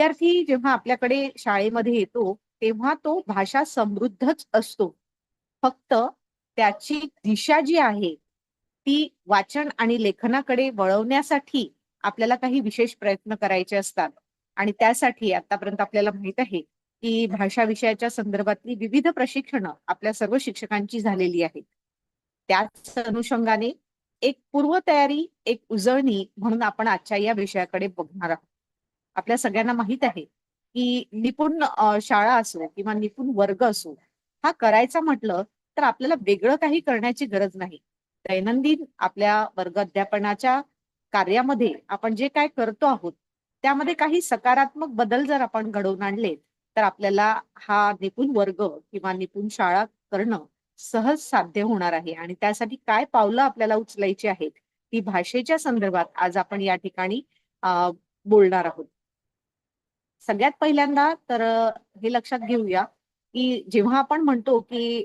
विद्यार्थी जेव्हा आपल्याकडे शाळेमध्ये येतो तेव्हा तो भाषा समृद्धच असतो. फक्त त्याची दिशा जी आहे ती वाचन आणि लेखनाकडे वळवण्यासाठी आपल्याला काही विशेष प्रयत्न करायचे असतात. आणि त्यासाठी आतापर्यंत आपल्याला माहीत आहे की भाषा विषयाच्या संदर्भातली विविध प्रशिक्षणं आपल्या सर्व शिक्षकांची झालेली आहेत. त्याच अनुषंगाने एक पूर्वतयारी एक उजळणी म्हणून आपण आजच्या या विषयाकडे बघणार आहोत. आपल्या सगळ्यांना माहीत आहे की निपुण शाळा असो किंवा निपुण वर्ग असो हा करायचा म्हटलं तर आपल्याला वेगळं काही करण्याची गरज नाही. दैनंदिन आपल्या वर्ग अध्यापनाच्या कार्यामध्ये आपण जे काय करतो आहोत त्यामध्ये काही सकारात्मक बदल जर आपण घडवून आणले तर आपल्याला हा निपुण वर्ग किंवा निपुण शाळा करणं सहज साध्य होणार आहे. आणि त्यासाठी काय पावलं आपल्याला उचलायची आहेत ती भाषेच्या संदर्भात आज आपण या ठिकाणी बोलणार आहोत. सगळ्यात पहिल्यांदा तर हे लक्षात घेऊया की जेव्हा आपण म्हणतो की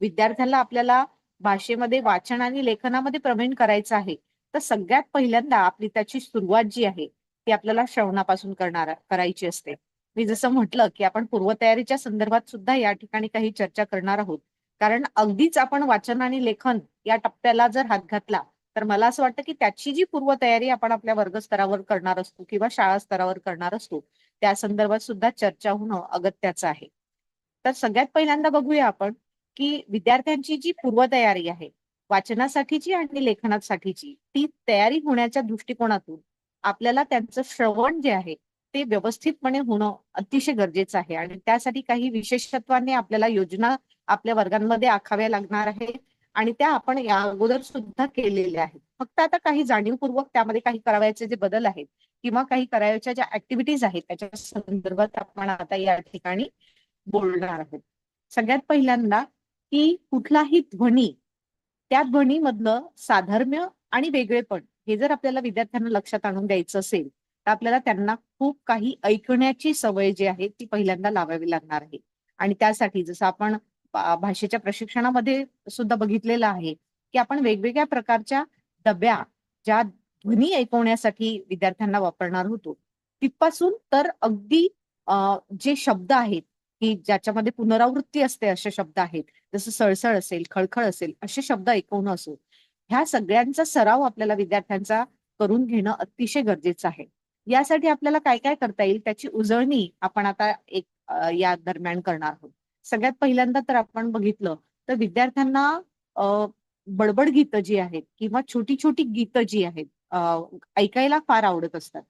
विद्यार्थ्याला आपल्याला भाषेमध्ये वाचन आणि लेखनामध्ये प्रवीण करायचं आहे तर सगळ्यात पहिल्यांदा आपली त्याची सुरुवात जी आहे ती आपल्याला श्रवणापासून करणार करायची असते. मी जसं म्हटलं की आपण पूर्वतयारीच्या संदर्भात सुद्धा या ठिकाणी काही चर्चा करणार आहोत. कारण अगदीच आपण वाचन आणि लेखन या टप्प्याला जर हात घातला तर मला असं वाटतं की त्याची जी पूर्वतयारी आपण आपल्या वर्ग स्तरावर करणार असतो किंवा शाळा स्तरावर करणार असतो त्या संदर्भात सुद्धा चर्चा होणं अगत्याचं आहे. तर सगळ्यात पहिल्यांदा बघूया आपण की विद्यार्थ्यांची जी पूर्वतयारी आहे वाचनासाठीची आणि लेखनासाठीची ती तयारी होण्याच्या दृष्टिकोनातून आपल्याला त्यांचं श्रवण जे आहे ते व्यवस्थितपणे होणं अतिशय गरजेचं आहे. आणि त्यासाठी काही विशेषत्वाने आपल्याला योजना आपल्या वर्गांमध्ये आखाव्या लागणार आहे आणि त्या आपण या अगोदर सुद्धा केलेल्या आहेत. फक्त आता काही जाणीवपूर्वक त्यामध्ये काही करावयाचे जे बदल आहेत किंवा काही करायच्या ज्या ऍक्टिव्हिटीज आहेत त्याच्या संदर्भात आपण आता या ठिकाणी बोलणार आहोत. सगळ्यात पहिल्यांदा की कुठलाही ध्वनी त्या ध्वनीमधलं साधर्म्य आणि वेगळेपण हे जर आपल्याला विद्यार्थ्यांना लक्षात आणून द्यायचं असेल तर आपल्याला त्यांना खूप काही ऐकण्याची सवय जी आहे ती पहिल्यांदा लावावी लागणार आहे. आणि त्यासाठी जसं आपण भाषेच्या प्रशिक्षणामध्ये सुद्धा बघितलेलं आहे की आपण वेगवेगळ्या प्रकारच्या डब्या ज्या ध्वनी ऐकवण्यासाठी विद्यार्थ्यांना वापरणार होतो. तिथपासून तर अगदी जे शब्द आहेत की ज्याच्यामध्ये पुनरावृत्ती असते असे शब्द आहेत जसं सळसळ असेल खळखळ असेल असे शब्द ऐकवणं असो ह्या सगळ्यांचा सराव आपल्याला विद्यार्थ्यांचा करून घेणं अतिशय गरजेचं आहे. यासाठी आपल्याला काय काय करता येईल त्याची उजळणी आपण आता एक या दरम्यान करणार आहोत. सगळ्यात पहिल्यांदा तर आपण बघितलं तर विद्यार्थ्यांना अ, बडबड गीतं जी आहेत किंवा छोटी छोटी गीतं जी आहेत ऐकायला फार आवडत असतात.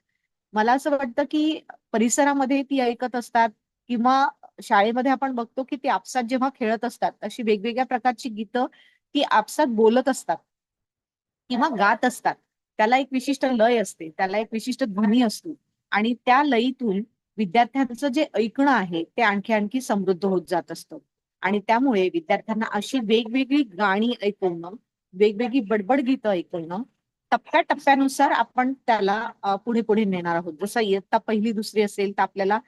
मला असं वाटतं की परिसरामध्ये ती ऐकत असतात किंवा शाळेमध्ये आपण बघतो की ते आपसात जेव्हा खेळत असतात अशी वेगवेगळ्या प्रकारची गीतं ती आपसात बोलत असतात किंवा गात असतात. त्याला एक विशिष्ट लय असते त्याला एक विशिष्ट ध्वनी असतो आणि त्या लयीतून विद्यार्थ्यांचं जे ऐकणं आहे ते आणखी आणखी समृद्ध होत जात असतं. आणि त्यामुळे विद्यार्थ्यांना अशी वेगवेगळी गाणी ऐकवणं वेगवेगळी बडबड गीतं ऐकवणं टप्प्याटप्प्यानुसार आपण त्याला पुढे पुढे नेणार आहोत. जसं इयत्ता पहिली दुसरी असेल तर आपल्याला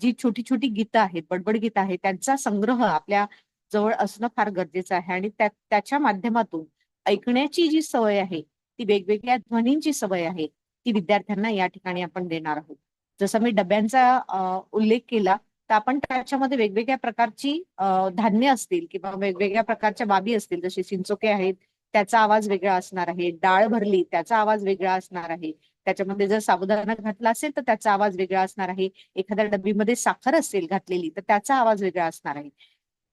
जी छोटी छोटी गीतं आहेत बडबड गीतं आहेत त्यांचा संग्रह आपल्या जवळ असणं फार गरजेचं आहे. आणि त्या त्याच्या माध्यमातून ऐकण्याची जी सवय आहे ती वेगवेगळ्या ध्वनींची सवय आहे ती विद्यार्थ्यांना या ठिकाणी आपण देणार आहोत. जसं मी डब्यांचा उल्लेख केला तर आपण त्याच्यामध्ये वेगवेगळ्या प्रकारची धान्य असतील किंवा वेगवेगळ्या प्रकारच्या बाबी असतील जसे चिंचोके आहेत त्याचा आवाज वेगळा असणार आहे. डाळ भरली त्याचा आवाज वेगळा असणार आहे. त्याच्यामध्ये जर साबुदाणा घातला असेल तर त्याचा आवाज वेगळा असणार आहे. एखाद्या डब्बीमध्ये साखर असेल घातलेली तर त्याचा आवाज वेगळा असणार आहे.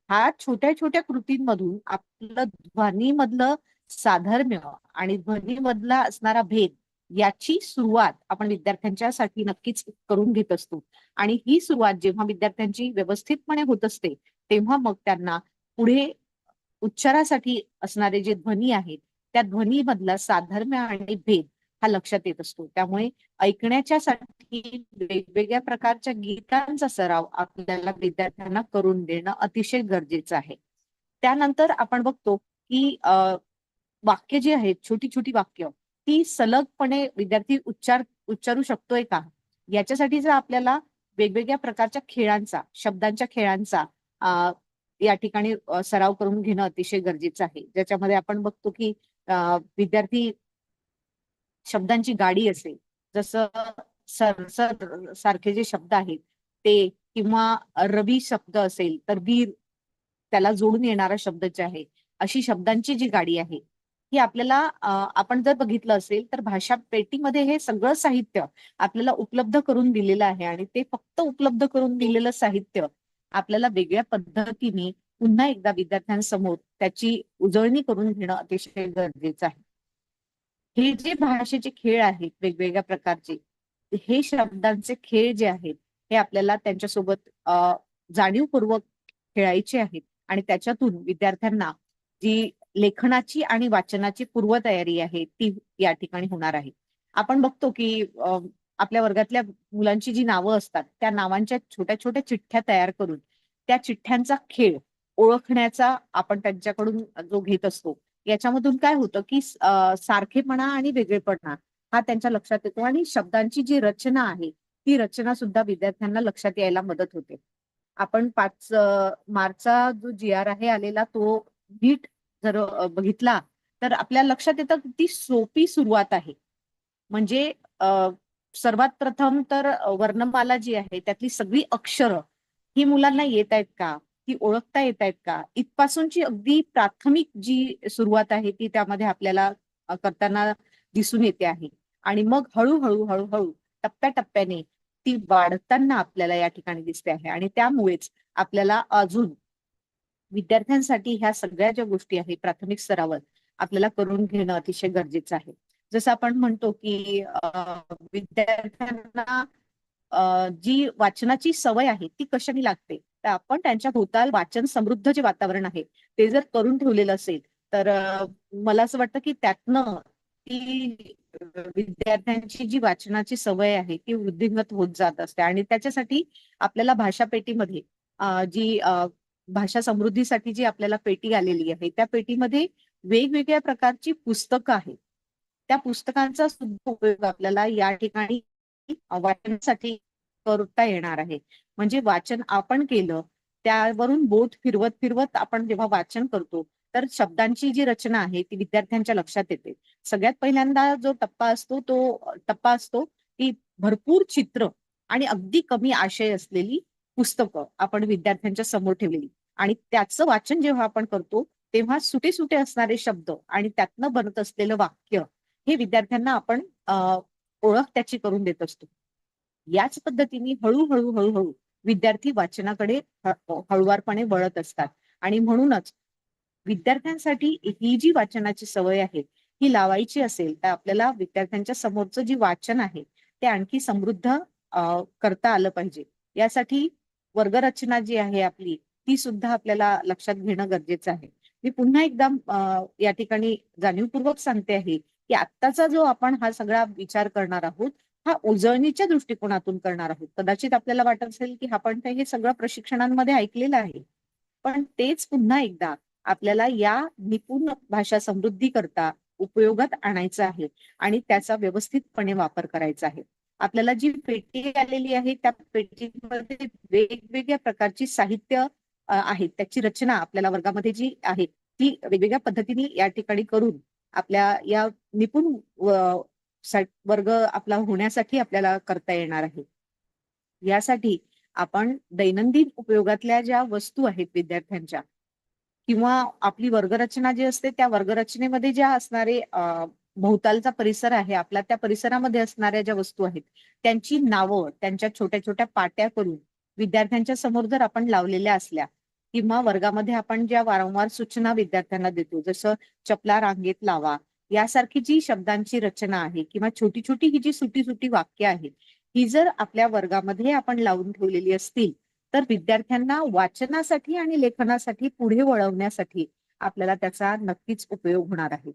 हा छोट्या छोट्या कृतींमधून आपलं ध्वनीमधलं साधर्म्य आणि ध्वनीमधला असणारा भेद याची सुरुवात आपण विद्यार्थ्यांच्यासाठी नक्कीच करून घेत असतो. आणि ही सुरुवात जेव्हा विद्यार्थ्यांची व्यवस्थितपणे होत असते तेव्हा मग त्यांना पुढे उच्चारासाठी असणारे जे ध्वनी आहेत त्या ध्वनीमधला साधर्म्य आणि भेद हा लक्षात येत असतो. त्यामुळे ऐकण्याच्या साठी वेगवेगळ्या प्रकारच्या गीतांचा सराव आपल्याला विद्यार्थ्यांना करून देणं अतिशय गरजेचं आहे. त्यानंतर आपण बघतो की वाक्य जी आहेत छोटी छोटी वाक्य ती सलगपणे विद्यार्थी उच्चार उच्चारू शकतोय का? याच्यासाठी जर आपल्याला वेगवेगळ्या प्रकारच्या खेळांचा शब्दांच्या खेळांचा अ, या ठिकाणी सराव करून घेणं अतिशय गरजेचं आहे. ज्याच्यामध्ये आपण बघतो की विद्यार्थी शब्दांची गाडी असेल जसं सर सर सारखे जे शब्द आहेत ते किंवा रवी शब्द असेल तर वीर त्याला जोडून येणारा शब्द जे आहे अशी शब्दांची जी गाडी आहे ही आपल्याला आपण जर बघितलं असेल तर भाषा पेटीमध्ये हे सगळं साहित्य आपल्याला उपलब्ध करून दिलेलं आहे. आणि ते फक्त उपलब्ध करून दिलेलं साहित्य आपल्याला वेगळ्या पद्धतीने पुन्हा एकदा विद्यार्थ्यांसमोर त्याची उजळणी करून घेणं अतिशय गरजेचं आहे. हे जे भाषेचे खेळ आहेत वेगवेगळ्या प्रकारचे हे शब्दांचे खेळ जे आहेत हे आपल्याला त्यांच्यासोबत अ, जाणीवपूर्वक खेळायचे आहेत आणि त्याच्यातून विद्यार्थ्यांना जी लेखनाची आणि वाचनाची पूर्वतयारी आहे ती या ठिकाणी होणार आहे. आपण बघतो की आपल्या वर्गातल्या मुलांची जी नावं असतात त्या नावांच्या छोट्या छोट्या चिठ्ठ्या तयार करून त्या चिठ्ठ्यांचा खेळ ओळखण्याचा आपण त्यांच्याकडून जो घेत असतो याच्यामधून काय होतं की सारखेपणा आणि वेगळेपणा हा त्यांच्या लक्षात येतो आणि शब्दांची जी रचना आहे ती रचना सुद्धा विद्यार्थ्यांना लक्षात यायला मदत होते. आपण पाच मार्चचा जो जी आर आहे आलेला तो नीट जर बघितला तर आपल्या लक्षात येतं ती सोपी सुरुवात आहे. म्हणजे सर्वात प्रथम तर वर्णमाला जी आहे त्यातली सगळी अक्षरं ही मुलांना येत आहेत का? ती ओळखता येत आहेत का? इथपासूनची अगदी प्राथमिक जी सुरुवात आहे ती त्यामध्ये आपल्याला करताना दिसून येते आहे. आणि मग हळूहळू हळूहळू टप्प्याटप्प्याने ती वाढताना आपल्याला या ठिकाणी दिसते आहे. आणि त्यामुळेच आपल्याला अजून विद्यार्थ्यांसाठी ह्या सगळ्या ज्या गोष्टी आहेत प्राथमिक स्तरावर आपल्याला करून घेणं अतिशय गरजेचं आहे. जसं आपण म्हणतो की विद्यार्थ्यांना जी वाचनाची सवय आहे ती कशाने लागते? तर आपण त्यांच्या भोवताल वाचन समृद्ध जे वातावरण आहे ते जर करून ठेवलेलं असेल तर मला असं वाटतं की त्यातनं ती विद्यार्थ्यांची जी वाचनाची सवय आहे ती वृद्धिंगत होत जात असते. आणि त्याच्यासाठी आपल्याला भाषा पेटीमध्ये जी भाषा समृद्धीसाठी जी आपल्याला पेटी आलेली आहे त्या पेटीमध्ये वेगवेगळ्या प्रकारची पुस्तकं आहेत. त्या पुस्तकांचा सुद्धा उपयोग आपल्याला या ठिकाणी वाचनासाठी करता येणार आहे. म्हणजे वाचन आपण केलं त्यावरून बोट फिरवत फिरवत आपण जेव्हा वाचन करतो तर शब्दांची जी रचना आहे ती विद्यार्थ्यांच्या लक्षात येते. सगळ्यात पहिल्यांदा जो टप्पा असतो तो टप्पा असतो की भरपूर चित्र आणि अगदी कमी आशय असलेली पुस्तकं आपण विद्यार्थ्यांच्या समोर ठेवलेली. आणि त्याचं वाचन जेव्हा आपण करतो तेव्हा सुटे सुटे असणारे शब्द आणि त्यातनं बनत असलेलं वाक्य हे विद्यार्थ्यांना आपण ओळख त्याची करून देत असतो. याच पद्धतीने हळूहळू हळूहळू विद्यार्थी वाचनाकडे हळुवारपणे वळत असतात. आणि म्हणूनच विद्यार्थ्यांसाठी ही जी वाचनाची सवय आहे ही लावायची असेल तर आपल्याला विद्यार्थ्यांच्या समोरचं जे वाचन आहे ते आणखी समृद्ध करता आलं पाहिजे. यासाठी वर्गरचना जी आहे आपली ती सुद्धा आपल्याला लक्षात घेणं गरजेचं आहे. मी पुन्हा एकदा या ठिकाणी जाणीवपूर्वक सांगते आहे की आत्ताचा जो आपण हा सगळा विचार करणार आहोत हा उजळणीच्या दृष्टिकोनातून करणार आहोत. कदाचित आपल्याला वाटत असेल की आपण ते हे सगळं प्रशिक्षणांमध्ये ऐकलेलं आहे. पण तेच पुन्हा एकदा आपल्याला या निपुण भाषा समृद्धी करता उपयोगात आणायचं आहे आणि त्याचा व्यवस्थितपणे वापर करायचा आहे. आपल्याला जी पेटी आलेली आहे त्या पेटीमध्ये वेगवेगळ्या प्रकारची साहित्य आहेत. त्याची रचना आपल्याला वर्गामध्ये जी आहे ती वेगवेगळ्या पद्धतीने या ठिकाणी करून आपल्या या निपुण वर्ग आपला होण्यासाठी आपल्याला करता येणार आहे. यासाठी आपण दैनंदिन उपयोगातल्या ज्या वस्तू आहेत विद्यार्थ्यांच्या किंवा आपली वर्गरचना जी असते त्या वर्गरचनेमध्ये ज्या असणारे भोवतालचा परिसर आहे आपला त्या परिसरामध्ये असणाऱ्या ज्या वस्तू आहेत त्यांची नावं त्यांच्या छोट्या छोट्या पाट्या करून विद्यार्थ्यांच्या समोर जर आपण लावलेल्या असल्या किंवा वर्गामध्ये आपण ज्या वारंवार सूचना विद्यार्थ्यांना देतो जसं चपला रांगेत लावा यासारखी जी शब्दांची रचना आहे किंवा छोटी छोटी ही जी सुटी सुटी वाक्य आहेत ही जर आपल्या वर्गामध्ये आपण लावून ठेवलेली असतील तर विद्यार्थ्यांना वाचनासाठी आणि लेखनासाठी पुढे वळवण्यासाठी आपल्याला त्याचा नक्कीच उपयोग होणार आहे.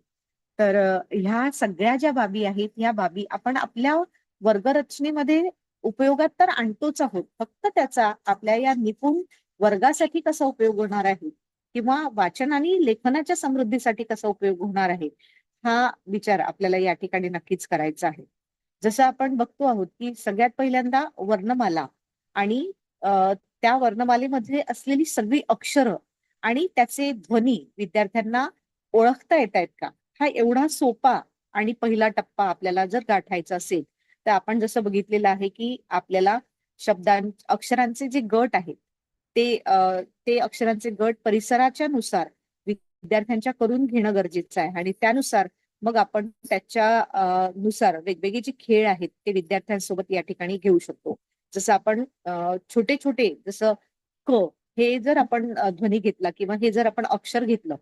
तर ह्या सगळ्या ज्या बाबी आहेत ह्या बाबी आपण आपल्या वर्गरचनेमध्ये उपयोगात तर आणतोच आहोत फक्त त्याचा आपल्या या निपुण वर्गासाठी कसा उपयोग होणार आहे? किंवा वाचन आणि लेखनाच्या समृद्धीसाठी कसा उपयोग होणार आहे? हा विचार आपल्याला या ठिकाणी नक्कीच करायचा आहे. जसं आपण बघतो आहोत की सगळ्यात पहिल्यांदा वर्णमाला आणि त्या वर्णमालेमध्ये असलेली सगळी अक्षरं आणि त्याचे ध्वनी विद्यार्थ्यांना ओळखता येत आहेत का? हा एवढा सोपा आणि पहिला टप्पा आपल्याला जर गाठायचा असेल तर आपण जसं बघितलेलं आहे की आपल्याला शब्दां अक्षरांचे जे गट आहेत ते ते अक्षरांचे गट परिसराच्या नुसार विद्यार्थ्यांच्या करून घेणं गरजेचं आहे. आणि त्यानुसार मग आपण त्याच्या नुसार वेगवेगळे जे खेळ आहेत ते विद्यार्थ्यांसोबत या ठिकाणी घेऊ शकतो. जसं आपण छोटे छोटे जसं क हे जर आपण ध्वनी घेतला किंवा हे जर आपण अक्षर घेतलं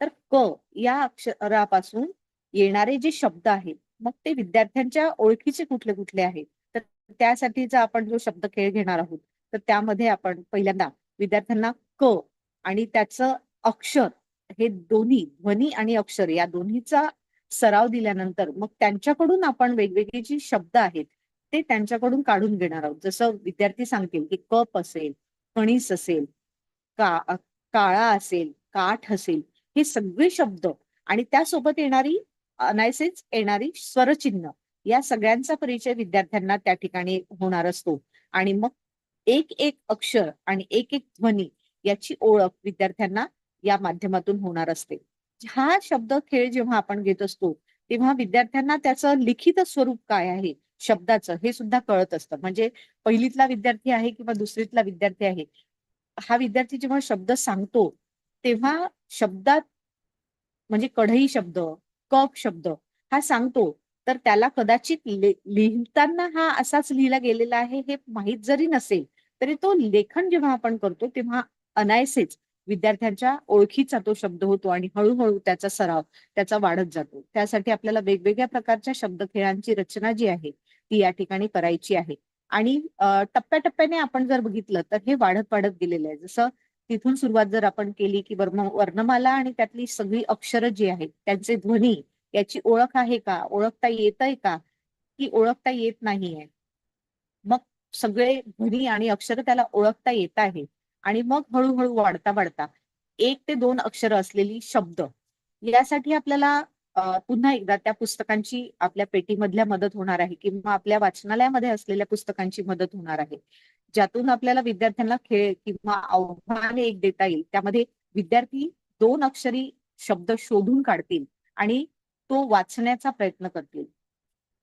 तर क या अक्षरापासून येणारे जे शब्द आहेत मग ते विद्यार्थ्यांच्या ओळखीचे कुठले कुठले आहेत तर त्यासाठीचा आपण जो शब्द खेळ घेणार आहोत तर त्यामध्ये आपण पहिल्यांदा विद्यार्थ्यांना क आणि त्याचं अक्षर हे दोन्ही ध्वनी आणि अक्षर या दोन्हीचा सराव दिल्यानंतर मग त्यांच्याकडून आपण वेगवेगळे जे शब्द आहेत ते त्यांच्याकडून काढून घेणार आहोत. जसं विद्यार्थी सांगतील की कप असेल कणीस असेल का काळा असेल काठ असेल हे सगळे शब्द आणि त्यासोबत येणारी अनायसेच येणारी स्वरचिन्ह या सगळ्यांचा परिचय विद्यार्थ्यांना त्या ठिकाणी होणार असतो. आणि मग एक एक अक्षर आणि एक एक ध्वनी याची ओळख विद्यार्थ्यांना या माध्यमातून होणार असते. हा शब्द खेळ जेव्हा आपण घेत असतो तेव्हा विद्यार्थ्यांना त्याचं लिखित स्वरूप काय आहे शब्दाचं हे सुद्धा कळत असतं. म्हणजे पहिलीतला विद्यार्थी आहे किंवा दुसरीतला विद्यार्थी आहे हा विद्यार्थी जेव्हा शब्द सांगतो तेव्हा शब्दात म्हणजे कढई शब्द कप शब्द हा सांगतो. तर त्याला कदाचित लिहिताना हा असाच लिहिला गेलेला आहे हे माहीत जरी नसेल तरी तो लेखन जेव्हा आपण करतो तेव्हा अनायसेच विद्यार्थ्यांच्या ओळखीचा तो शब्द होतो आणि हळूहळू त्याचा सराव त्याचा वाढत जातो. त्यासाठी आपल्याला वेगवेगळ्या प्रकारच्या शब्द खेळांची रचना जी आहे ती या ठिकाणी करायची आहे. आणि टप्प्याटप्प्याने आपण जर बघितलं तर हे वाढत वाढत गेलेलं आहे. जसं तिथून सुरुवात जर आपण केली की वर्ण वर्णमाला आणि त्यातली सगळी अक्षरं जी आहेत त्यांचे ध्वनी याची ओळख आहे का? ओळखता येत आहे का? की ओळखता येत नाहीये. मग सगळे ध्वनी आणि अक्षर त्याला ओळखता येत आहे आणि मग हळूहळू वाढता वाढता एक ते दोन अक्षर असलेली शब्द यासाठी आपल्याला पुन्हा एकदा त्या पुस्तकांची आपल्या पेटीमधल्या मदत होणार आहे किंवा आपल्या वाचनालयामध्ये असलेल्या पुस्तकांची मदत होणार आहे. ज्यातून आपल्याला विद्यार्थ्यांना खेळ किंवा आव्हान एक देता येईल. त्यामध्ये विद्यार्थी दोन अक्षरी शब्द शोधून काढतील आणि तो वाचण्याचा प्रयत्न करतील.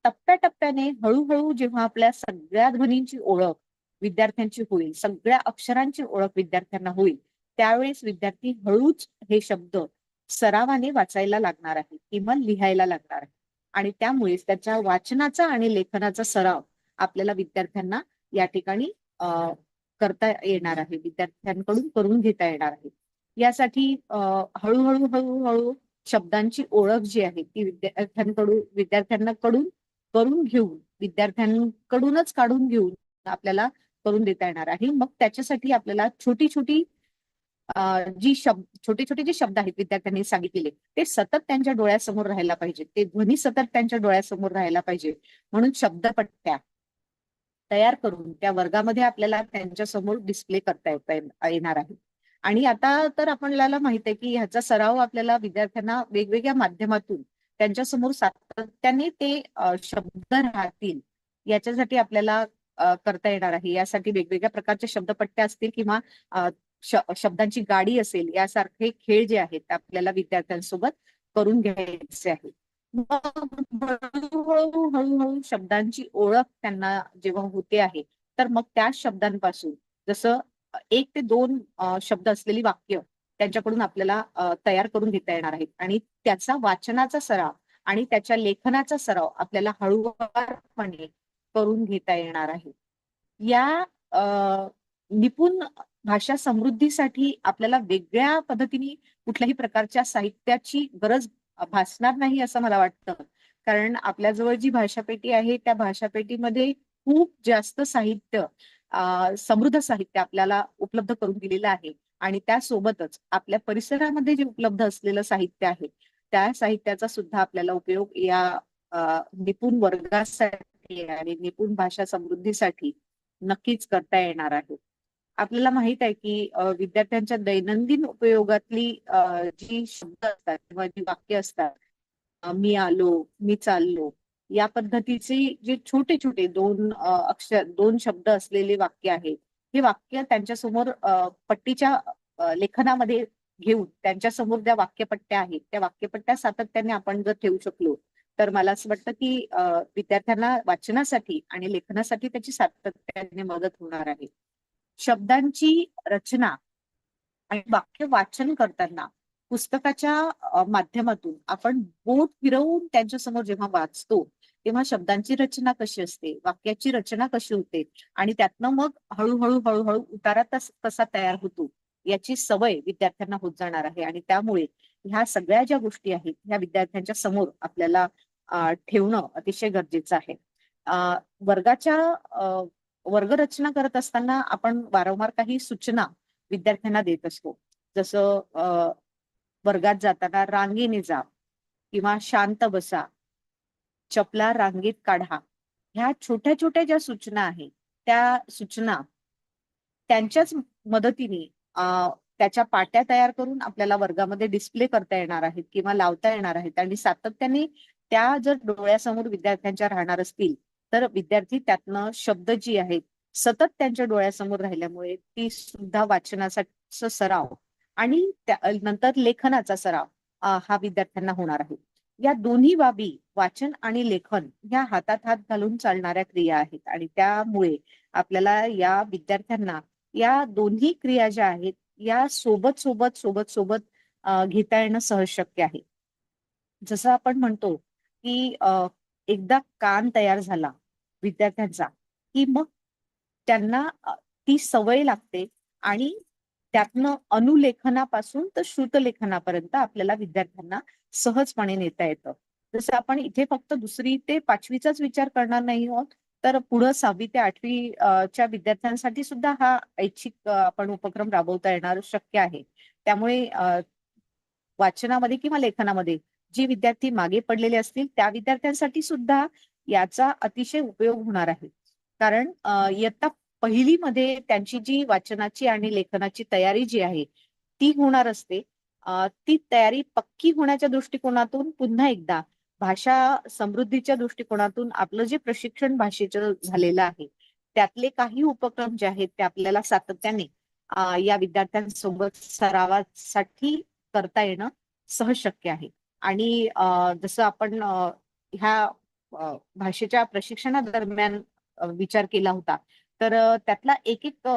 टप्प्याटप्प्याने हळूहळू जेव्हा आपल्या सगळ्या ध्वनींची ओळख विद्यार्थ्यांची होईल सगळ्या अक्षरांची ओळख विद्यार्थ्यांना होईल त्यावेळेस विद्यार्थी हळूच हे शब्द सरावाने वाचायला लागणार आहे किंवा लिहायला लागणार आहे आणि त्यामुळेच त्याच्या वाचनाचा आणि लेखनाचा सराव आपल्याला विद्यार्थ्यांना या ठिकाणी करता येणार आहे विद्यार्थ्यांकडून करून घेता येणार आहे. यासाठी हळूहळू हळूहळू शब्दांची ओळख जी आहे ती विद्यार्थ्यांकडून विद्यार्थ्यांना कडून करून घेऊन विद्यार्थ्यांकडूनच काढून घेऊन आपल्याला करून देता येणार आहे. मग त्याच्यासाठी आपल्याला छोटी छोटी जी शब्द छोटे छोटे जे शब्द आहेत विद्यार्थ्यांनी सांगितलेले ते सतत त्यांच्या डोळ्यासमोर राहायला पाहिजे ते ध्वनी सतत त्यांच्या डोळ्यासमोर राहायला पाहिजे म्हणून शब्दपट्ट्या तयार करून त्या वर्गामध्ये आपल्याला त्यांच्यासमोर डिस्प्ले करता येता येणार आहे. आणि आता तर आपल्याला माहीत आहे की ह्याचा सराव आपल्याला विद्यार्थ्यांना वेगवेगळ्या माध्यमातून त्यांच्यासमोर सातत्याने ते शब्द राहतील याच्यासाठी आपल्याला करता येणार आहे. यासाठी वेगवेगळ्या प्रकारच्या शब्दपट्ट्या असतील किंवा शब्दांची गाडी असेल यासारखे खेळ जे आहेत ते आपल्याला विद्यार्थ्यांसोबत करून घ्यायचे आहे मग हळूहळू हळूहळू शब्दांची ओळख त्यांना जेव्हा होते आहे तर मग त्या शब्दांपासून जसं एक ते दोन शब्द असलेली वाक्य त्यांच्याकडून आपल्याला तयार करून घेता येणार आहेत. आणि त्याचा वाचनाचा सराव आणि त्याच्या लेखनाचा सराव आपल्याला हळूवारपणे करून घेता येणार आहे. या निपुण भाषा समृद्धीसाठी आपल्याला वेगळ्या पद्धतीने कुठल्याही प्रकारच्या साहित्याची गरज भासणार नाही असं मला वाटतं. कारण आपल्याजवळ जी भाषापेटी आहे त्या भाषापेटीमध्ये खूप जास्त साहित्य समृद्ध साहित्य आपल्याला उपलब्ध करून दिलेलं आहे. आणि त्यासोबतच आपल्या परिसरामध्ये जे उपलब्ध असलेलं साहित्य आहे त्या साहित्याचा सुद्धा आपल्याला उपयोग या निपुण वर्गासाठी आणि निपुण भाषा समृद्धीसाठी नक्कीच करता येणार आहे. आपल्याला माहीत आहे की विद्यार्थ्यांच्या दैनंदिन उपयोगातली जी शब्द असतात किंवा जी वाक्य असतात मी आलो मी चाललो या पद्धतीचे जे छोटे छोटे दोन अक्षर दोन शब्द असलेले वाक्य आहे हे वाक्य त्यांच्यासमोर पट्टीच्या लेखनामध्ये घेऊन त्यांच्यासमोर ज्या वाक्यपट्ट्या आहेत त्या वाक्यपट्ट्या सातत्याने आपण जर ठेवू शकलो तर मला असं वाटतं की विद्यार्थ्यांना वाचनासाठी आणि लेखनासाठी त्याची सातत्याने मदत होणार आहे. शब्दांची रचना आणि वाक्य वाचन करताना पुस्तकाच्या माध्यमातून आपण बोट फिरवून त्यांच्यासमोर जेव्हा वाचतो तेव्हा शब्दांची रचना कशी असते? वाक्याची रचना कशी होते? आणि त्यातनं मग हळूहळू हळूहळू उतारा कसा तयार होतो? याची सवय विद्यार्थ्यांना होत जाणार आहे. आणि त्यामुळे ह्या सगळ्या ज्या गोष्टी आहेत ह्या विद्यार्थ्यांच्या समोर आपल्याला ठेवणं अतिशय गरजेचं आहे. वर्गाच्या वर्ग वर्गरचना करत असताना आपण वारंवार काही सूचना विद्यार्थ्यांना देत असतो. जसं वर्गात जाताना रांगेने जा किंवा शांत बसा चपला रांगेत काढा. ह्या छोट्या छोट्या ज्या सूचना आहेत त्या सूचना त्यांच्याच मदतीने त्याच्या पाट्या तयार करून आपल्याला वर्गामध्ये डिस्प्ले करता येणार आहेत किंवा लावता येणार आहेत. आणि सातत्याने त्या जर डोळ्यासमोर विद्यार्थ्यांच्या राहणार असतील तर विद्यार्थी त्यातनं शब्द जी आहेत सतत त्यांच्या डोळ्यासमोर राहिल्यामुळे ती सुद्धा वाचनाचा सराव आणि त्या- नंतर लेखनाचा सराव हा विद्यार्थ्यांना होणार आहे. या दोन्ही बाबी वाचन आणि लेखन ह्या हातात हात घालून चालणाऱ्या क्रिया आहेत. आणि त्यामुळे आपल्याला या विद्यार्थ्यांना या दोन्ही क्रिया ज्या आहेत या सोबत सोबत सोबत सोबत घेता येणं सहज शक्य आहे. जसं आपण म्हणतो की एकदा कान तयार झाला विद्यार्थ्यांचा की मग त्यांना ती सवय लागते आणि त्यातनं अनुलेखनापासून तर श्रुतलेखनापर्यंत आपल्याला विद्यार्थ्यांना सहजपणे नेता येतं. जसं आपण इथे फक्त दुसरी ते पाचवीचाच विचार करणार नाही आहोत तर पुढं सहावी ते आठवी च्या विद्यार्थ्यांसाठी सुद्धा हा ऐच्छिक आपण उपक्रम राबवता येणार शक्य आहे. त्यामुळे वाचनामध्ये किंवा लेखनामध्ये जे विद्यार्थी मागे पडलेले असतील त्या विद्यार्थ्यांसाठी सुद्धा याचा अतिशय उपयोग होणार आहे. कारण इयत्ता पहिलीमध्ये त्यांची जी वाचनाची आणि लेखनाची तयारी जी आहे ती होणार असते. ती तयारी पक्की होण्याच्या दृष्टिकोनातून पुन्हा एकदा भाषा समृद्धीच्या दृष्टिकोनातून आपलं जे प्रशिक्षण भाषेचं झालेलं आहे त्यातले काही उपक्रम जे आहेत ते आपल्याला सातत्याने या विद्यार्थ्यांसोबत सरावासाठी करता येणं सहज शक्य आहे. आणि जसं आपण ह्या भाषेच्या प्रशिक्षणादरम्यान विचार केला होता तर त्यातला एक एक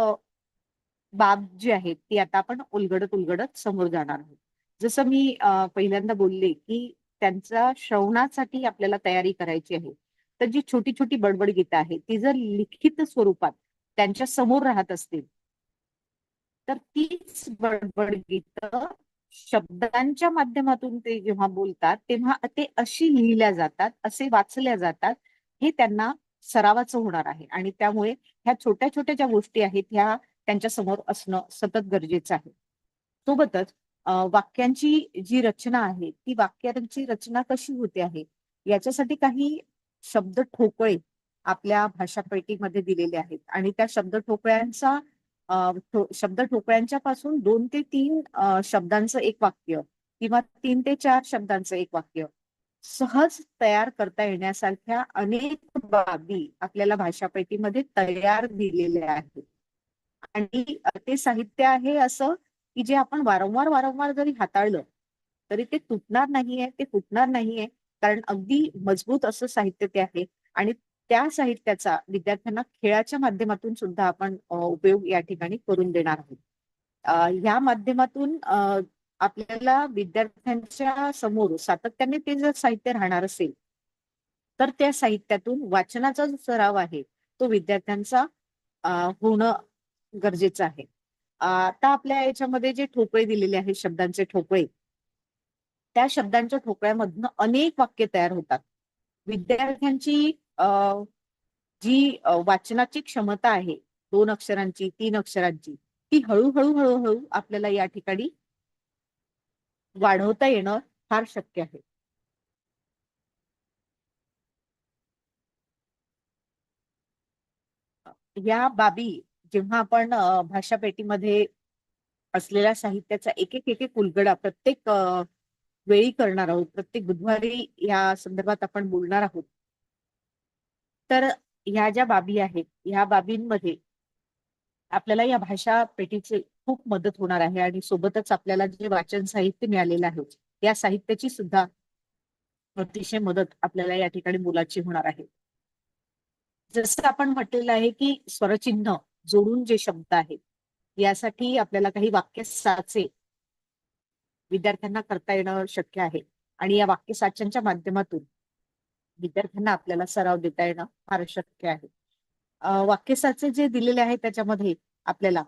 बाब जी आहे ती आता आपण उलगडत उलगडत समोर जाणार आहोत. जसं मी पहिल्यांदा बोलले की त्यांचा श्रवणासाठी आपल्याला तयारी करायची आहे. तर जी छोटी छोटी बडबड गीतं आहेत ती जर लिखित स्वरूपात त्यांच्यासमोर राहत असतील तर तीच बडबड गीतं शब्दांच्या माध्यमातून ते जेव्हा बोलतात तेव्हा ते अशी लिहिल्या जातात असे वाचल्या जातात हे त्यांना सरावाचं होणार आहे. आणि त्यामुळे ह्या छोट्या छोट्या ज्या गोष्टी आहेत ह्या त्यांच्यासमोर असणं सतत गरजेचं आहे. सोबतच वाक्यांची जी रचना आहे ती वाक्यांची रचना कशी होते आहे याच्यासाठी काही शब्द ठोकळे आपल्या भाषा पेटीमध्ये दिलेले आहेत. आणि त्या शब्द ठोकळ्यांचा शब्द ठोकळ्यांच्या पासून दोन ते तीन शब्दांचं एक वाक्य किंवा तीन ते चार शब्दांचं एक वाक्य सहज तयार करता येण्यासारख्या अनेक बाबी आपल्याला भाषापैकीमध्ये तयार दिलेल्या आहेत. आणि ते साहित्य आहे असं की जे आपण वारंवार वारंवार जरी हाताळलं तरी ते तुटणार नाहीये ते फुटणार नाहीये. कारण अगदी मजबूत असं साहित्य ते आहे. आणि त्या साहित्याचा विद्यार्थ्यांना खेळाच्या माध्यमातून सुद्धा आपण उपयोग या ठिकाणी करून देणार आहोत. या माध्यमातून आपल्याला विद्यार्थ्यांच्या समोर सातत्याने ते जर साहित्य राहणार असेल तर त्या साहित्यातून वाचनाचा जो सराव आहे तो विद्यार्थ्यांचा होणं गरजेचं आहे. आता आपल्या याच्यामध्ये जे ठोकळे दिलेले आहेत शब्दांचे ठोकळे त्या शब्दांच्या ठोकळ्यामधनं अनेक वाक्य तयार होतात. विद्यार्थ्यांची जी वाचनाची क्षमता आहे दोन अक्षरांची तीन अक्षरांची ती हळूहळू हळूहळू आपल्याला या ठिकाणी वाढवता येणं फार शक्य आहे. या बाबी जेव्हा आपण भाषा पेटीमध्ये असलेल्या साहित्याचा एक एक एक उलगडा प्रत्येक वेळी करणार आहोत प्रत्येक बुधवारी या संदर्भात आपण बोलणार आहोत. तर ह्या ज्या बाबी आहेत ह्या बाबींमध्ये आपल्याला या भाषा पेटीची खूप मदत होणार आहे आणि सोबतच आपल्याला जे वाचन साहित्य मिळालेलं आहे या साहित्याची सुद्धा अतिशय मदत आपल्याला या ठिकाणी मुलाची होणार आहे. जसं आपण म्हटलेलं आहे की स्वरचिन्ह जोडून जे शब्द आहेत यासाठी आपल्याला काही वाक्य साचे विद्यार्थ्यांना करता येणं शक्य आहे. आणि या वाक्य साच्यांच्या माध्यमातून विद्यार्थ्यांना आपल्याला सराव देता येणं फार शक्य आहे. वाक्यसाचे जे दिलेले आहे त्याच्यामध्ये आपल्याला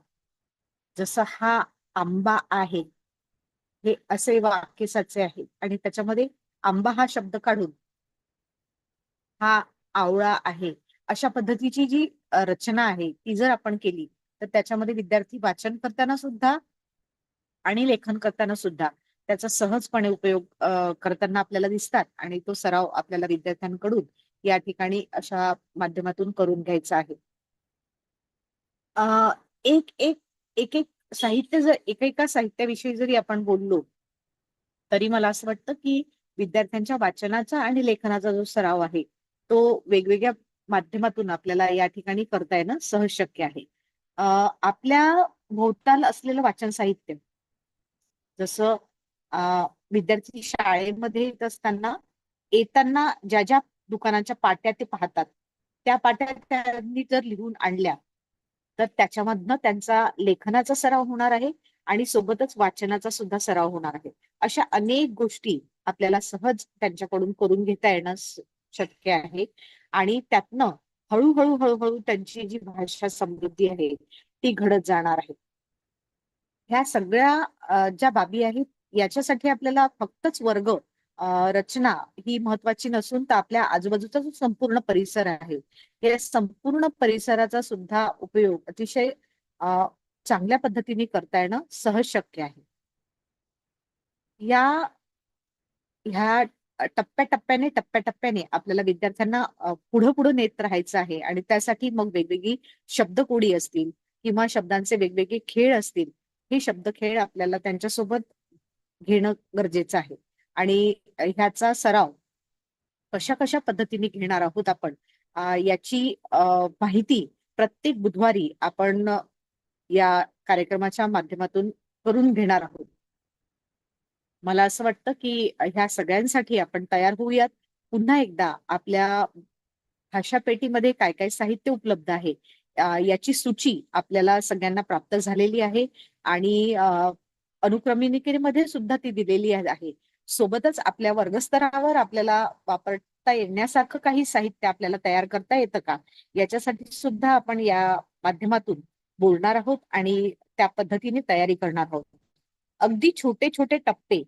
जसं हा आंबा आहे हे असे वाक्यसाचे आहे. आणि त्याच्यामध्ये आंबा हा शब्द काढून हा आवळा आहे अशा पद्धतीची जी रचना आहे ती जर आपण केली तर त्याच्यामध्ये विद्यार्थी वाचन करताना सुद्धा आणि लेखन करताना सुद्धा त्याचा सहजपणे उपयोग करताना आपल्याला दिसतात. आणि तो सराव आपल्याला विद्यार्थ्यांकडून या ठिकाणी अशा माध्यमातून करून घ्यायचं आहे. एक एक एक एक साहित्य जर एकेका साहित्याविषयी जरी आपण बोललो तरी मला असं वाटतं की विद्यार्थ्यांच्या वाचनाचा आणि लेखनाचा जो सराव आहे तो वेगवेगळ्या माध्यमातून आपल्याला या ठिकाणी करता येणं सहज शक्य आहे. आपल्या भोवताल असलेलं वाचन साहित्य जसं विद्यार्थी शाळेमध्ये येत असताना येताना ज्या ज्या दुकानाच्या पाट्या ते पाहतात. त्या पाट्या त्यांनी जर लिहून आणल्या तर त्याच्यामधनं त्यांचा लेखनाचा सराव होणार आहे आणि सोबतच वाचनाचा सुद्धा सराव होणार आहे. अशा अनेक गोष्टी आपल्याला सहज त्यांच्याकडून करून घेता येणं शक्य आहे. आणि त्यातनं हळूहळू हळूहळू त्यांची जी भाषा समृद्धी आहे ती घडत जाणार आहे. ह्या सगळ्या ज्या बाबी आहेत याच्यासाठी आपल्याला फक्तच वर्ग रचना ही महत्वाची नसून तर आपल्या आजूबाजूचा जो संपूर्ण परिसर आहे या संपूर्ण परिसराचा सुद्धा उपयोग अतिशय चांगल्या पद्धतीने करता येणं सहज शक्य आहे. या ह्या टप्प्याटप्प्याने टप्प्याटप्प्याने आपल्याला विद्यार्थ्यांना पुढं पुढं नेत राहायचं आहे आणि त्यासाठी मग वेगवेगळी शब्दकोडी असतील किंवा शब्दांचे वेगवेगळे खेळ असतील हे शब्द खेळ आपल्याला त्यांच्यासोबत घेणं गरजेचं आहे. आणि ह्याचा सराव कशा कशा पद्धतीने घेणार आहोत आपण याची माहिती प्रत्येक बुधवारी आपण या कार्यक्रमाच्या माध्यमातून करून घेणार आहोत. मला असं वाटतं की ह्या सगळ्यांसाठी आपण तयार होऊयात. पुन्हा एकदा आपल्या भाषा पेटीमध्ये काय काय साहित्य उपलब्ध आहे याची सूची आपल्याला सगळ्यांना प्राप्त झालेली आहे आणि अनुक्रमिनिकेमध्ये अनुक्रमणिकेमध्ये सुद्धा ती दिलेली आहे. सोबतच आपल्या वर्गस्तरावर आपल्याला वापरता येण्यासारखं काही साहित्य आपल्याला तयार करता येतं का? याच्यासाठी सुद्धा आपण या माध्यमातून बोलणार आहोत आणि त्या पद्धतीने तयारी करणार आहोत. अगदी छोटे छोटे टप्पे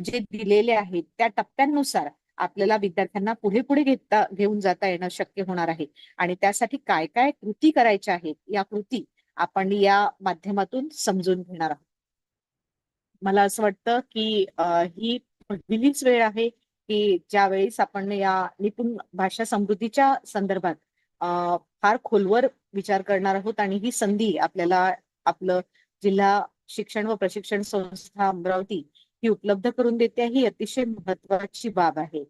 जे दिलेले आहेत त्या टप्प्यांनुसार आपल्याला विद्यार्थ्यांना पुढे पुढे घेता घेऊन जाता येणं शक्य होणार आहे. आणि त्यासाठी काय काय कृती करायच्या आहेत या कृती आपण या माध्यमातून समजून घेणार आहोत. मला असं वाटतं की ही पहिलीच वेळ आहे की ज्यावेळेस आपण या निपुण भाषा समृद्धीच्या संदर्भात फार खोलवर विचार करणार आहोत आणि ही संधी आपल्याला आपलं जिल्हा शिक्षण व प्रशिक्षण संस्था अमरावती ही उपलब्ध करून देते ही अतिशय महत्वाची बाब आहे.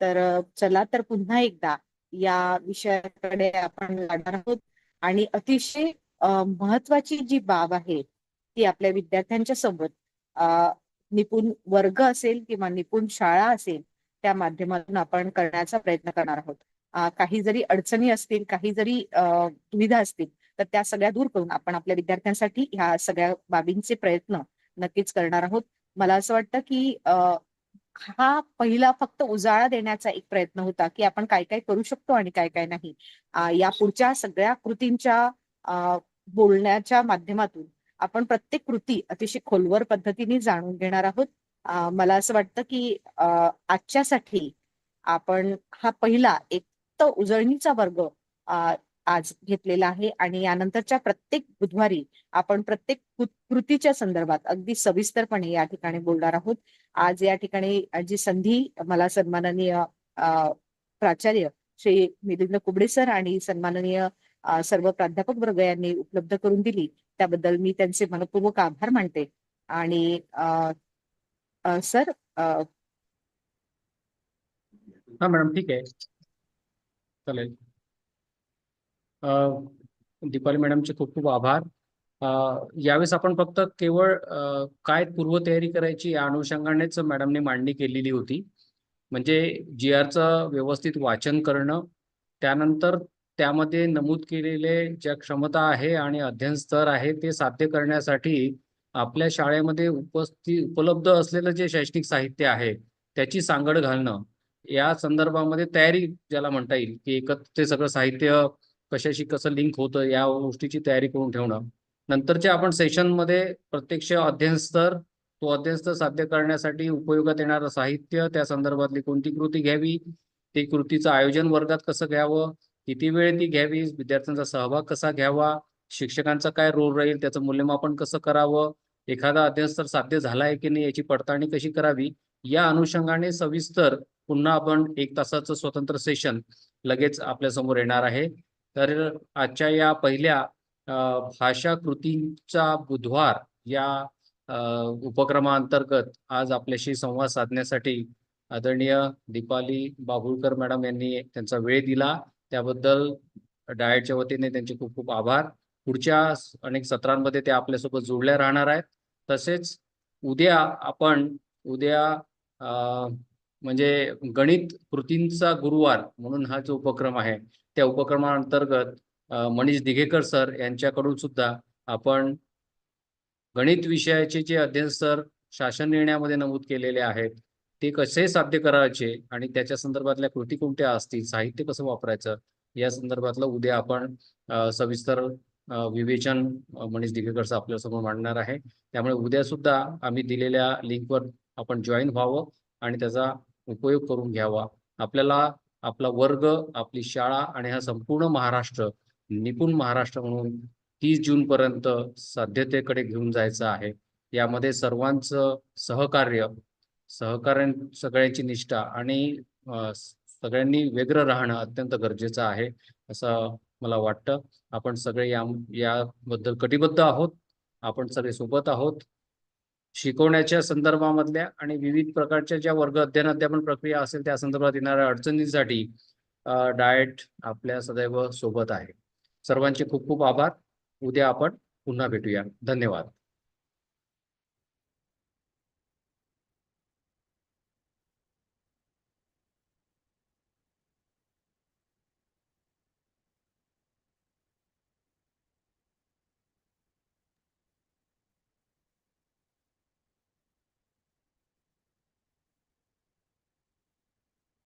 तर चला तर पुन्हा एकदा या विषयाकडे आपण लागणार आहोत आणि अतिशय महत्वाची जी बाब आहे ती आपल्या विद्यार्थ्यांच्या सोबत निपुण वर्ग असेल किंवा निपुण शाळा असेल त्या माध्यमातून आपण करण्याचा प्रयत्न करणार आहोत. काही जरी अडचणी असतील काही जरी अ, दुविधा असतील तर त्या सगळ्या दूर करून आपण आपल्या विद्यार्थ्यांसाठी ह्या सगळ्या बाबींचे प्रयत्न नक्कीच करणार आहोत. मला असं वाटतं की हा पहिला फक्त उजाळा देण्याचा एक प्रयत्न होता की आपण काय काय करू शकतो आणि काय काय नाही. या पुढच्या सगळ्या कृतींच्या अ, बोलण्याच्या माध्यमातून आपण प्रत्येक कृती अतिशय खोलवर पद्धतीने जाणून घेणार आहोत. मला असं वाटतं की आजच्यासाठी आपण हा पहिला एक तर उजळणीचा वर्ग आज घेतलेला आहे आणि यानंतरच्या प्रत्येक बुधवारी आपण प्रत्येक कृतीच्या संदर्भात अगदी सविस्तरपणे या ठिकाणी बोलणार आहोत. आज या ठिकाणी जी संधी मला सन्माननीय प्राचार्य श्री मिलिंद कुबडे सर आणि सन्माननीय सर्व प्राध्यापक वर्ग यांनी उपलब्ध करून दिली. त्याबद्दल मी त्यांचे मनपूर्वक आभार मानते. आणि सर हा मॅडम ठीक आहे. चालेल. अं, दीपाली मॅडमचे खूप खूप आभार. यावेळेस आपण फक्त केवळ काय पूर्वतयारी करायची या अनुषंगानेच मॅडमने मांडणी केलेली होती. म्हणजे जी आरचं व्यवस्थित वाचन करणं त्यानंतर त्यामध्ये नमूद केलेले ज्या क्षमता आहे आणि अध्ययन स्तर आहे ते साध्य करण्यासाठी आपल्या शाळेमध्ये उपस्थित उपलब्ध असलेलं जे शैक्षणिक साहित्य आहे त्याची सांगड घालणं. या संदर्भामध्ये तयारी ज्याला म्हणता येईल की एकत्र ते सगळं साहित्य कशाशी कसं लिंक होतं या गोष्टीची तयारी करून ठेवणं. नंतरच्या आपण सेशनमध्ये प्रत्यक्ष अध्ययन स्तर तो अध्ययन स्तर साध्य करण्यासाठी उपयोगात येणारं साहित्य त्या संदर्भातली कोणती कृती घ्यावी ते कृतीचं आयोजन वर्गात कसं घ्यावं किती वेळ ती घ्यावी? विद्यार्थ्यांचा सहभाग कसा घ्यावा? शिक्षकांचा काय रोल राहील? त्याचं मूल्यमापन कसं करावं? एखादा अध्ययनस्तर साध्य झाला आहे की नाही याची पडताळणी कशी करावी? या अनुषंगाने सविस्तर पुन्हा आपण एक तासाचं स्वतंत्र सेशन लगेच आपल्यासमोर येणार आहे. तर आजच्या या पहिल्या भाषा कृतींचा बुधवार या उपक्रमाअंतर्गत आज आपल्याशी संवाद साधण्यासाठी आदरणीय दीपाली बाभुळकर मॅडम यांनी त्यांचा वेळ दिला. त्याबद्दल डायटच्या वतीने त्यांचे खूप खूप आभार. पुढच्या अनेक सत्रांमध्ये ते आपल्यासोबत जोडल्या राहणार आहेत. तसेच उद्या आपण उद्या अ, म्हणजे गणित कृतींचा गुरुवार म्हणून हा जो उपक्रम आहे त्या उपक्रमाअंतर्गत मनीष दिघेकर सर यांच्याकडून सुद्धा आपण गणित विषयाचे जे अध्ययन सर शासन निर्णयामध्ये नमूद केलेले आहेत ते कसे साध्य करायचे आणि त्याच्या संदर्भातल्या कृती कोणत्या असतील साहित्य कसं वापरायचं या संदर्भातलं उद्या आपण सविस्तर विवेचन मनीष दिघेकर आपल्या आपल्यासमोर मांडणार आहे. त्यामुळे उद्या सुद्धा आम्ही दिलेल्या लिंकवर आपण जॉईन व्हावं आणि त्याचा उपयोग करून घ्यावा. आपल्याला आपला वर्ग आपली शाळा आणि हा संपूर्ण महाराष्ट्र निपुण महाराष्ट्र म्हणून तीस जून पर्यंत साध्यतेकडे घेऊन जायचं आहे. यामध्ये सर्वांचं सहकार्य सहकार्या सगळ्यांची निष्ठा आणि सगळ्यांनी व्यग्र राहणं अत्यंत गरजेचं आहे असं मला वाटतं. आपण सगळे या याबद्दल कटिबद्ध आहोत. आपण सगळे सोबत आहोत. शिकवण्याच्या संदर्भामधल्या आणि विविध प्रकारच्या ज्या वर्ग अध्ययन अध्यापन प्रक्रिया असेल त्या संदर्भात येणाऱ्या अडचणींसाठी डाएट आपल्या सदैव सोबत आहे. सर्वांचे खूप खूप आभार. उद्या आपण पुन्हा भेटूया. धन्यवाद.